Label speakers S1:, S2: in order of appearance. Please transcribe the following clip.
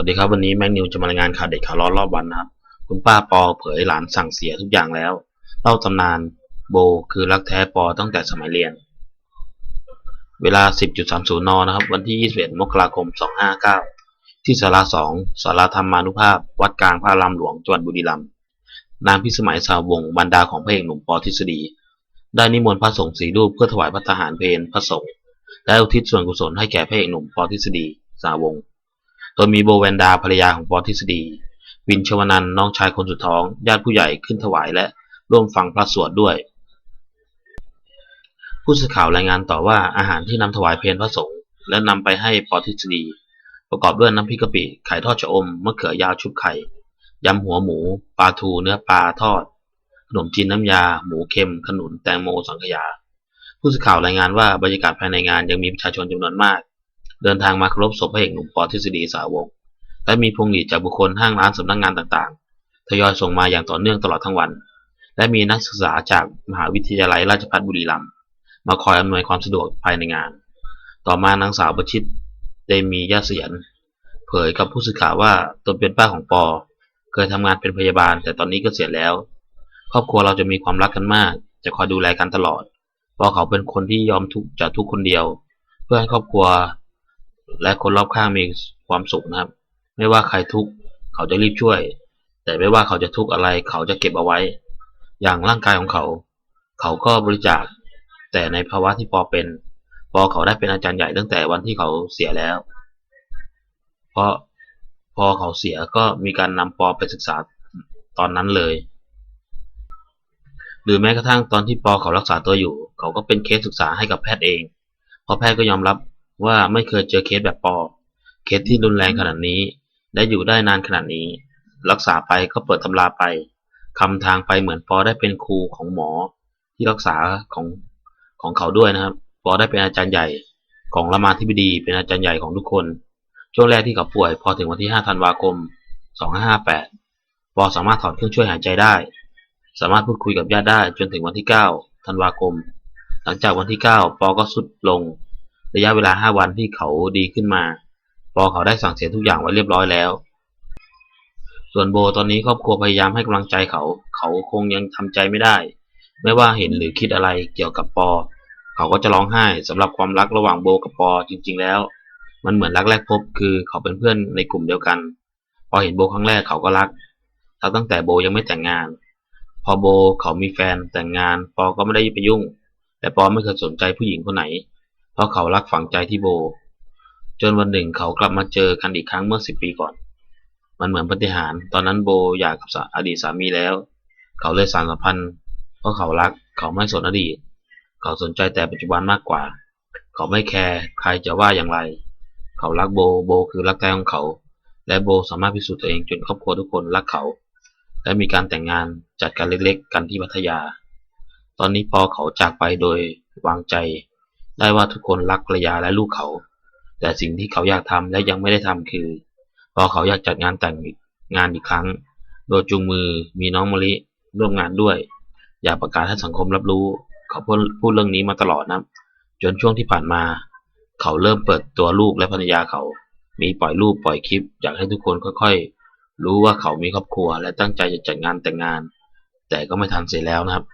S1: วัสดีครับวันนี้แม็กนิวจะมารายงานข่าวเด็กข่าวร้อนรอบวันนะครับ คุณป้าปอเผยหลานสั่งเสียทุกอย่างแล้วเล่าตำนานโบคือรักแท้ปอตั้งแต่สมัยเรียน เวลา 10.30 นนะครับ วันที่ 21 มกราคม 259 ที่ศาลา2ศาลาธรรมานุภาพ วัดกลางพระรามหลวงจังหวัดบุรีรัมย์นางพิสมัยสาววงบรรดาของพระเอกหนุ่มปอทฤษฎี ได้นิมนต์พระสงฆ์สีรูปเพื่อถวายพระทหารเพลพระสงฆ์และอุทิศส่วนกุศลให้แก่พระเอกหนุ่มปอทฤษฎีสาวงศ์ โดยมีโบแวนดาภรรยาของปอทฤษฎี วินชวนันท์น้องชายคนสุดท้อง ญาติผู้ใหญ่ขึ้นถวายและร่วมฟังพระสวดด้วย ผู้สื่อข่าวรายงานต่อว่าอาหารที่นำถวายเพลพระสงฆ์และนำไปให้ปอทฤษฎี ประกอบด้วยน้ำพริกกะปิ ไข่ทอดชะอมมะเขือยาวชุบไข่ยำหัวหมู ปลาทูเนื้อปลาทอด ขนมจีนน้ำยา หมูเค็ม ขนุน แตงโม สังขยา ผู้สื่อข่าวรายงานว่าบรรยากาศภายในงานยังมีประชาชนจำนวนมาก เดินทางมาเคารพศพพระเอกหนุ่มปอทฤษฎีสาวงและมีพวงหลีดจากบุคคลห้างร้านสำนักงงานต่างๆ ทยอยส่งมาอย่างต่อเนื่องตลอดทั้งวัน และมีนักศึกษาจากมหาวิทยาลัยราชภัฏบุรีรัมย์มาคอยอำนวยความสะดวกภายในงาน ต่อมานางสาวประชิตได้มีญาติเสียน เผยกับผู้สื่อข่าวว่าตนเป็นป้าของปอ เคยทำงานเป็นพยาบาล แต่ตอนนี้ก็เสียแล้ว ครอบครัวเราจะมีความรักกันมาก จะคอยดูแลกันตลอดเพราะเขาเป็นคนที่ยอมทุกข์จากทุกคนเดียว เพื่อให้ครอบครัว และคนรอบข้างมีความสุขนะครับ ไม่ว่าใครทุกข์เขาจะรีบช่วย แต่ไม่ว่าเขาจะทุกข์อะไร เขาจะเก็บเอาไว้ อย่างร่างกายของเขา เขาก็บริจาค แต่ในภาวะที่ปอเป็น ปอเขาได้เป็นอาจารย์ใหญ่ตั้งแต่วันที่เขาเสียแล้ว เพราะพอเขาเสียก็มีการนำปอไปศึกษาตอนนั้นเลย หรือแม้กระทั่งตอนที่ปอเขารักษาตัวอยู่ เขาก็เป็นเคสศึกษาให้กับแพทย์เอง เพราะแพทย์ก็ยอมรับ ว่าไม่เคยเจอเคสแบบปอ เคสที่รุนแรงขนาดนี้ และอยู่ได้นานขนาดนี้ รักษาไปก็เปิดตำราไปคำทางไปเหมือนปอได้เป็นครูของหมอที่รักษาของของเขาด้วยนะครับ ปอได้เป็นอาจารย์ใหญ่ของรามาธิบดีเป็นอาจารย์ใหญ่ของทุกคน ช่วงแรกที่เขาป่วยพอถึงวันที่ 5 ธันวาคม 2558 ปอสามารถถอดเครื่องช่วยหายใจได้ สามารถพูดคุยกับญาติได้จนถึงวันที่ 9 ธันวาคม หลังจากวันที่ 9 ปอก็สุดลง ระยะเวลา5วันที่เขาดีขึ้นมา ปอเขาได้สั่งเสียทุกอย่างไว้เรียบร้อยแล้ว ส่วนโบตอนนี้ครอบครัวพยายามให้กำลังใจเขา เขาคงยังทำใจไม่ได้ ไม่ว่าเห็นหรือคิดอะไรเกี่ยวกับปอ เขาก็จะร้องไห้สำหรับความรักระหว่างโบกับปอจริง ๆ แล้ว มันเหมือนรักแรกพบ คือเขาเป็นเพื่อนในกลุ่มเดียวกัน พอเห็นโบครั้งแรกเขาก็รักตั้งแต่โบยังไม่แต่งงาน พอโบเขามีแฟนแต่งงาน ปอก็ไม่ได้ไปยุ่ง แต่ปอไม่เคยสนใจผู้หญิงคนไหน เพราะเขารักฝังใจที่โบ จนวันหนึ่งเขากลับมาเจอกันอีกครั้งเมื่อสิบปีก่อน มันเหมือนปฏิหาร ตอนนั้นโบอยากกับอดีตสามีแล้ว เขาเลยสานสัมพันธ์ เพราะเขารัก เขาไม่สนอดีต เขาสนใจแต่ปัจจุบันมากกว่า เขาไม่แคร์ใครจะว่าอย่างไร เขารักโบ โบคือรักแท้ของเขา และโบสามารถพิสูจน์ตัวเองจนครอบครัวทุกคนรักเขา และมีการแต่งงานจัดการเล็กๆ กันที่พัทยา ตอนนี้พอเขาจากไปโดยวางใจ ได้ว่าทุกคนรักภรรยาและลูกเขา แต่สิ่งที่เขาอยากทำและยังไม่ได้ทำคือ พอเขาอยากจัดงานแต่งงานอีกครั้ง โดยจูงมือมีน้องมะลิร่วมงานด้วย อยากประกาศให้สังคมรับรู้ เขาพูดพูดเรื่องนี้มาตลอดนะ จนช่วงที่ผ่านมา เขาเริ่มเปิดตัวลูกและภรรยาเขา มีปล่อยรูปปล่อยคลิป อยากให้ทุกคนค่อยๆ รู้ว่าเขามีครอบครัวและตั้งใจจะจัดงานแต่งงาน แต่ก็ไม่ทันเสียแล้วนะครับ